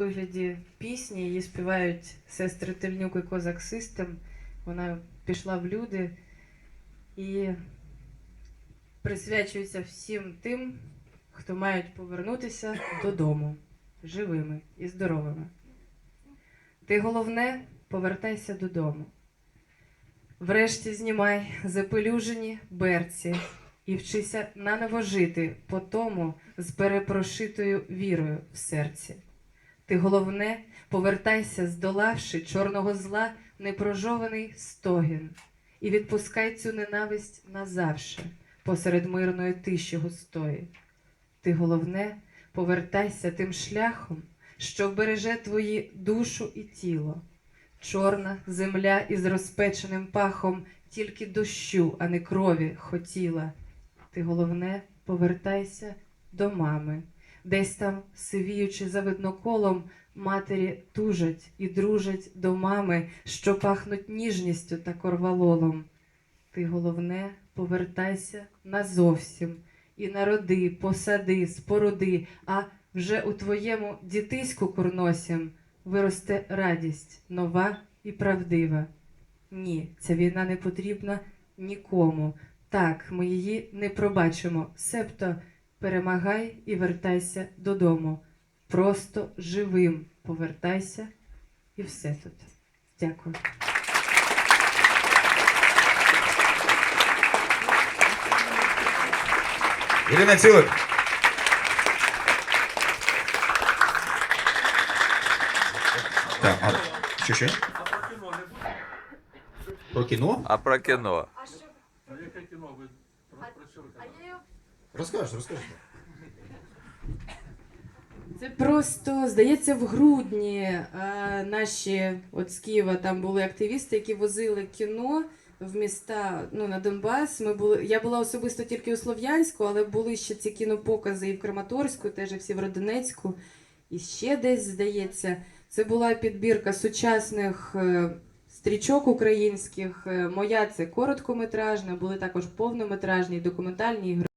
вигляді пісні. Її співають сестри Тельнюк і Козак Систем. Вона пішла в люди і присвячується всім тим, хто мають повернутися додому живими і здоровими. Ти головне повертайся додому. Врешті знімай запелюжені берці і вчися наново жити по тому з перепрошитою вірою в серці. Ти головне повертайся, здолавши чорного зла непрожований стогін, і відпускай цю ненависть назавше посеред мирної тиші густої. Ти головне повертайся тим шляхом, що вбереже твої душу і тіло. Чорна земля із розпеченим пахом тільки дощу, а не крові хотіла. Ти головне повертайся до мами, десь там, сивіючи за видноколом, матері тужать і дружать до мами, що пахнуть ніжністю та корвалолом. Ти головне повертайся назовсім і народи, посади, споруди, а вже у твоєму дітиську курносім виросте радість нова і правдива. Ні, ця війна не потрібна нікому. Так, ми її не пробачимо. Себто перемагай і вертайся додому. Просто живим повертайся і все тут. Дякую. Ірина Цілик. Так, а що ще? Про кіно не? Про кіно? А про кіно. А яке кіно ви про, що? Розкажеш, розкажеш. Це просто здається в грудні е, наші от з Києва там були активісти, які возили кіно в міста ну, на Донбас. Ми були, я була особисто тільки у Слов'янську, але були ще ці кінопокази і в Краматорську, теж і в Сєвєродонецьку, і ще десь здається. Це була підбірка сучасних е, стрічок українських. Е, Моя це короткометражна, були також повнометражні, документальні ігри.